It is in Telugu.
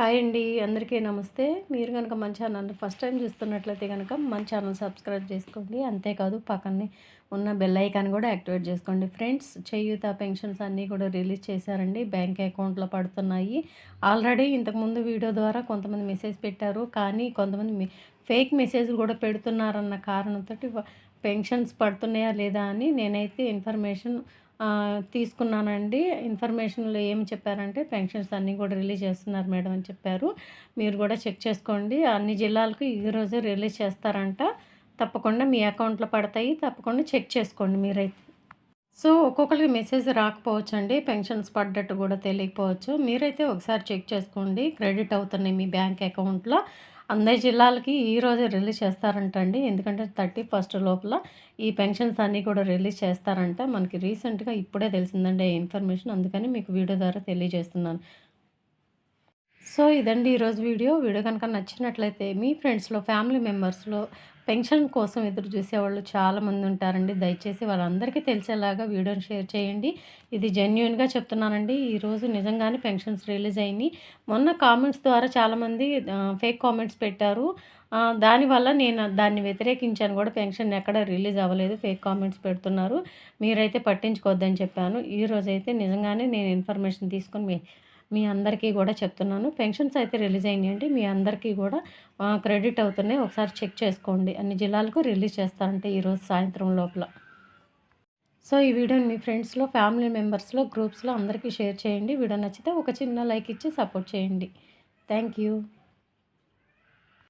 హాయ్ అండి అందరికీ నమస్తే. మీరు కనుక మన ఛానల్ ఫస్ట్ టైం చూస్తున్నట్లయితే కనుక మన ఛానల్ సబ్స్క్రైబ్ చేసుకోండి. అంతేకాదు పక్కనే ఉన్న బెల్ ఐకాన్ కూడా యాక్టివేట్ చేసుకోండి. ఫ్రెండ్స్ చేయూత పెన్షన్స్ అన్నీ కూడా రిలీజ్ చేశారండి. బ్యాంక్ అకౌంట్లో పడుతున్నాయి. ఆల్రెడీ ఇంతకుముందు వీడియో ద్వారా కొంతమంది మెసేజ్ పెట్టారు. కానీ కొంతమంది ఫేక్ మెసేజ్లు కూడా పెడుతున్నారన్న కారణంతో పెన్షన్స్ పడుతున్నాయా లేదా అని నేనైతే ఇన్ఫర్మేషన్ తీసుకున్నానండి. ఇన్ఫర్మేషన్లో ఏం చెప్పారంటే పెన్షన్స్ అన్నీ కూడా రిలీజ్ చేస్తున్నారు మేడం అని చెప్పారు. మీరు కూడా చెక్ చేసుకోండి. అన్ని జిల్లాలకు ఈరోజు రిలీజ్ చేస్తారంట. తప్పకుండా మీ అకౌంట్లో పడతాయి. తప్పకుండా చెక్ చేసుకోండి మీరైతే. సో ఒక్కొక్కరికి మెసేజ్ రాకపోవచ్చు అండి పెన్షన్స్ పడ్డట్టు కూడా తెలియకపోవచ్చు. మీరైతే ఒకసారి చెక్ చేసుకోండి. క్రెడిట్ అవుతున్నాయి మీ బ్యాంక్ అకౌంట్లో. అందరి జిల్లాలకి ఈరోజే రిలీజ్ చేస్తారంటండి. ఎందుకంటే థర్టీ ఫస్ట్ లోపల ఈ పెన్షన్స్ అన్నీ కూడా రిలీజ్ చేస్తారంట. మనకి రీసెంట్గా ఇప్పుడే తెలిసిందండి ఇన్ఫర్మేషన్. అందుకని మీకు వీడియో ద్వారా తెలియజేస్తున్నాను. సో ఇదండి ఈరోజు వీడియో. వీడియో కనుక నచ్చినట్లయితే మీ ఫ్రెండ్స్లో ఫ్యామిలీ మెంబర్స్లో పెన్షన్ కోసం ఎదురు చూసేవాళ్ళు చాలామంది ఉంటారండి. దయచేసి వాళ్ళందరికీ తెలిసేలాగా వీడియోని షేర్ చేయండి. ఇది జెన్యున్గా చెప్తున్నానండి. ఈరోజు నిజంగానే పెన్షన్స్ రిలీజ్ అయినాయి. మొన్న కామెంట్స్ ద్వారా చాలామంది ఫేక్ కామెంట్స్ పెట్టారు. దానివల్ల నేను దాన్ని వ్యతిరేకించాను కూడా. పెన్షన్ ఎక్కడ రిలీజ్ అవ్వలేదు. ఫేక్ కామెంట్స్ పెడుతున్నారు. మీరైతే పట్టించుకోవద్దని చెప్పాను. ఈరోజైతే నిజంగానే నేను ఇన్ఫర్మేషన్ తీసుకొని మీ మీ అందరికీ కూడా చెప్తున్నాను. పెన్షన్స్ అయితే రిలీజ్ అయినాయండి. మీ అందరికీ కూడా క్రెడిట్ అవుతున్నాయి. ఒకసారి చెక్ చేసుకోండి. అన్ని జిల్లాలకు రిలీజ్ చేస్తారంటే ఈరోజు సాయంత్రం లోపల. సో ఈ వీడియోని మీ ఫ్రెండ్స్లో ఫ్యామిలీ మెంబర్స్లో గ్రూప్స్లో అందరికీ షేర్ చేయండి. వీడియో నచ్చితే ఒక చిన్న లైక్ ఇచ్చి సపోర్ట్ చేయండి. Thank you.